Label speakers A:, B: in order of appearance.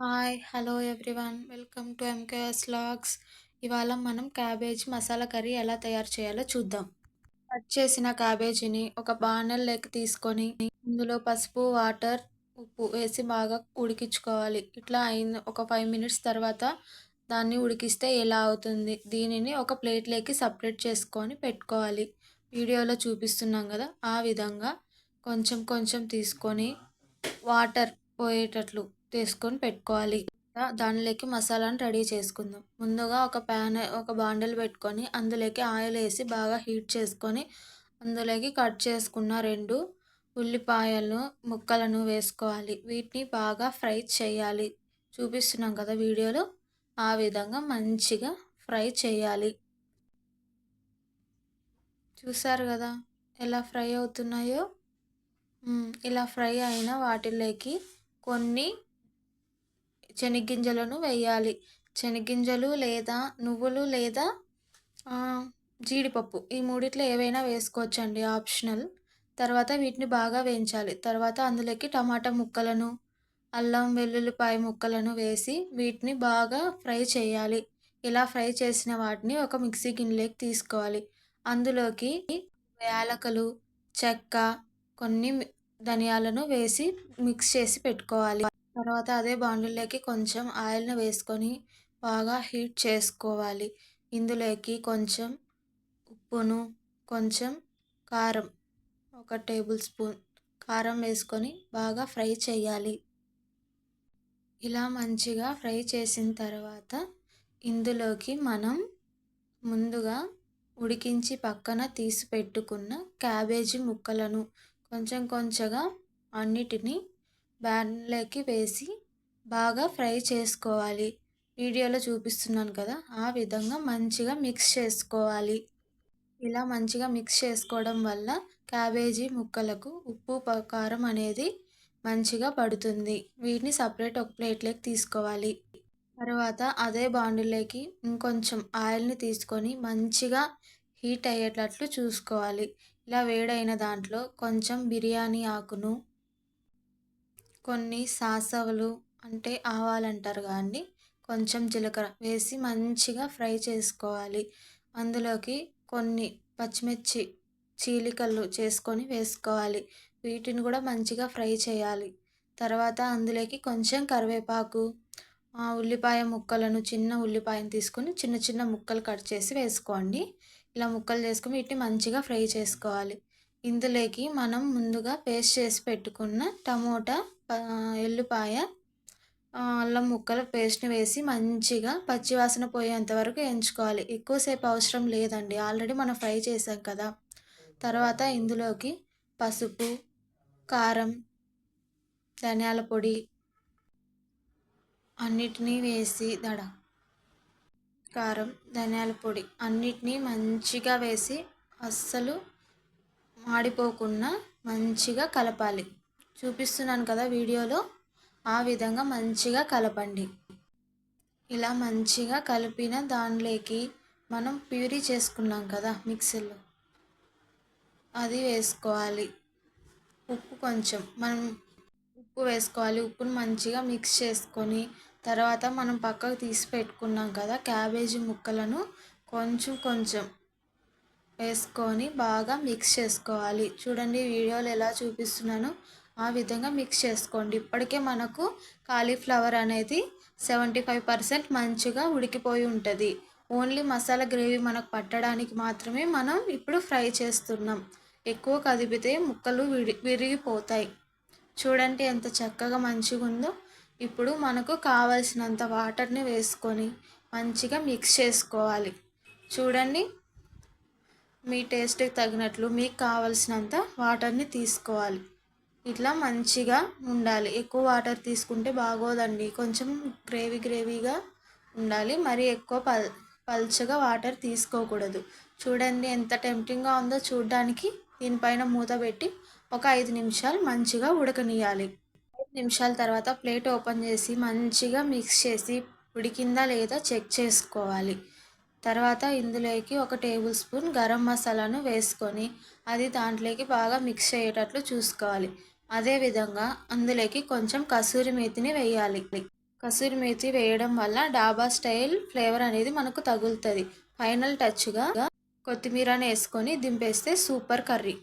A: Hi hello everyone. Welcome to MKS logs. ఇవాళ మనం cabbage masala curry ఎలా తయారు చేయాలో చూద్దాం. కట్ చేసిన క్యాబేజీని ఒక బాణల్లోకి తీసుకొని ఇందులో పసుపు వాటర్ ఉప్పు వేసి బాగా ఉడికించుకోవాలి. ఇట్లా అయిన ఒక ఫైవ్ మినిట్స్ తర్వాత దాన్ని ఉడికిస్తే ఎలా అవుతుంది? దీనిని ఒక ప్లేట్లోకి సపరేట్ చేసుకొని పెట్టుకోవాలి. వీడియోలో చూపిస్తున్నాం కదా ఆ విధంగా కొంచెం కొంచెం తీసుకొని వాటర్ పోయేటట్లు తీసుకొని పెట్టుకోవాలి. దానిలోకి మసాలాను రెడీ చేసుకుందాం. ముందుగా ఒక ప్యాన్ ఒక బాండల్ పెట్టుకొని అందులోకి ఆయిల్ వేసి బాగా హీట్ చేసుకొని అందులోకి కట్ చేసుకున్న రెండు ఉల్లిపాయలు ముక్కలను వేసుకోవాలి. వీటిని బాగా ఫ్రై చేయాలి. చూపిస్తున్నాం కదా వీడియోలో? ఆ విధంగా మంచిగా ఫ్రై చేయాలి. చూసారు కదా ఎలా ఫ్రై అవుతున్నాయో? ఇలా ఫ్రై అయిన వాటిలోకి కొన్ని చెనిగ్గింజలను వేయాలి శనగింజలు లేదా నువ్వులు లేదా జీడిపప్పు ఈ మూడిట్లో ఏవైనా వేసుకోవచ్చండి ఆప్షనల్. తర్వాత వీటిని బాగా వేయించాలి. తర్వాత అందులోకి టమాటా ముక్కలను అల్లం వెల్లుల్లిపాయ ముక్కలను వేసి వీటిని బాగా ఫ్రై చేయాలి. ఇలా ఫ్రై చేసిన వాటిని ఒక మిక్సీ గిన్నెలోకి తీసుకోవాలి. అందులోకి యాలకలు చెక్క కొన్ని ధనియాలను వేసి మిక్స్ చేసి పెట్టుకోవాలి. తర్వాత అదే బాండిల్లోకి కొంచెం ఆయిల్ని వేసుకొని బాగా హీట్ చేసుకోవాలి. ఇందులోకి కొంచెం ఉప్పును కొంచెం కారం ఒక టేబుల్ స్పూన్ కారం వేసుకొని బాగా ఫ్రై చేయాలి. ఇలా మంచిగా ఫ్రై చేసిన తర్వాత ఇందులోకి మనం ముందుగా ఉడికించి పక్కన తీసి పెట్టుకున్న క్యాబేజీ ముక్కలను కొంచెం కొంచెంగా అన్నిటినీ బ్యాన్లోకి వేసి బాగా ఫ్రై చేసుకోవాలి. వీడియోలో చూపిస్తున్నాను కదా ఆ విధంగా మంచిగా మిక్స్ చేసుకోవాలి. ఇలా మంచిగా మిక్స్ చేసుకోవడం వల్ల క్యాబేజీ ముక్కలకు ఉప్పు కారం అనేది మంచిగా పడుతుంది. వీటిని సపరేట్ ఒక ప్లేట్లోకి తీసుకోవాలి. తర్వాత అదే బాండిలోకి ఇంకొంచెం ఆయిల్ని తీసుకొని మంచిగా హీట్ అయ్యేటట్లు చూసుకోవాలి. ఇలా వేడైన దాంట్లో కొంచెం బిర్యానీ ఆకును కొన్ని సాసవలు అంటే ఆవాలు అంటారు కానీ కొంచెం జీలకర్ర వేసి మంచిగా ఫ్రై చేసుకోవాలి. అందులోకి కొన్ని పచ్చిమిర్చి చీలికలు చేసుకొని వేసుకోవాలి. వీటిని కూడా మంచిగా ఫ్రై చేయాలి. తర్వాత అందులోకి కొంచెం కరివేపాకు ఉల్లిపాయ ముక్కలను చిన్న ఉల్లిపాయను తీసుకొని చిన్న చిన్న ముక్కలు కట్ చేసి వేసుకోండి. ఇలా ముక్కలు చేసుకొని వీటిని మంచిగా ఫ్రై చేసుకోవాలి. ఇందులోకి మనం ముందుగా పేస్ట్ చేసి పెట్టుకున్న టమోటా ఎల్లుపాయ అల్లం ముక్కల పేస్ట్ని వేసి మంచిగా పచ్చివాసన పోయేంత వరకు ఎంచుకోవాలి. ఎక్కువసేపు అవసరం లేదండి. ఆల్రెడీ మనం ఫ్రై చేసాం కదా. తర్వాత ఇందులోకి పసుపు కారం ధనియాల పొడి అన్నిటినీ వేసి దడ కారం ధనియాల పొడి అన్నిటినీ మంచిగా వేసి అస్సలు మాడిపోకుండా మంచిగా కలపాలి. చూపిస్తున్నాను కదా వీడియోలో. ఆ విధంగా మంచిగా కలపండి. ఇలా మంచిగా కలిపిన దానిలోకి మనం ప్యూరీ చేసుకున్నాం కదా మిక్సీలో. అది వేసుకోవాలి. ఉప్పు కొంచెం. మనం ఉప్పు వేసుకోవాలి. ఉప్పును మంచిగా మిక్స్ చేసుకొని తర్వాత మనం పక్కకు తీసి పెట్టుకున్నాం కదా క్యాబేజీ ముక్కలను కొంచెం కొంచెం. వేసుకొని బాగా మిక్స్ చేసుకోవాలి. చూడండి వీడియోలో ఎలా చూపిస్తున్నాను. ఆ విధంగా మిక్స్ చేసుకోండి. ఇప్పటికే మనకు కాలీఫ్లవర్ అనేది సెవెంటీ ఫైవ్ పర్సెంట్ మంచిగా ఉడికిపోయి ఉంటుంది. ఓన్లీ మసాలా గ్రేవీ మనకు పట్టడానికి మాత్రమే మనం ఇప్పుడు ఫ్రై చేస్తున్నాం. ఎక్కువ కదిపితే ముక్కలు విడి విరిగిపోతాయి. చూడండి ఎంత చక్కగా మంచిగా ఉందో. ఇప్పుడు మనకు కావలసినంత వాటర్ని వేసుకొని మంచిగా మిక్స్ చేసుకోవాలి. చూడండి మీ టేస్ట్కి తగినట్లు మీకు కావలసినంత వాటర్ని తీసుకోవాలి. ఇట్లా మంచిగా ఉండాలి. ఎక్కువ వాటర్ తీసుకుంటే బాగోదండి. కొంచెం గ్రేవీ గ్రేవీగా ఉండాలి. మరి ఎక్కువ పల్ పల్చగా వాటర్ తీసుకోకూడదు. చూడండి ఎంత టెంప్టింగ్గా ఉందో చూడడానికి దీనిపైన మూత పెట్టి ఒక ఐదు నిమిషాలు మంచిగా ఉడకనియాలి ఐదు నిమిషాల తర్వాత ప్లేట్ ఓపెన్ చేసి మంచిగా మిక్స్ చేసి ఉడికిందా లేదా చెక్ చేసుకోవాలి. తర్వాత ఇందులోకి ఒక టేబుల్ స్పూన్ గరం మసాలాను వేసుకొని అది దాంట్లోకి బాగా మిక్స్ అయ్యేటట్లు చూసుకోవాలి. అదేవిధంగా అందులోకి కొంచెం కసూరి మేతిని వేయాలి. కసూరి మేతి వేయడం వల్ల డాబా స్టైల్ ఫ్లేవర్ అనేది మనకు తగులుతుంది. ఫైనల్ టచ్గా కొత్తిమీరని వేసుకొని దింపేస్తే సూపర్ కర్రీ.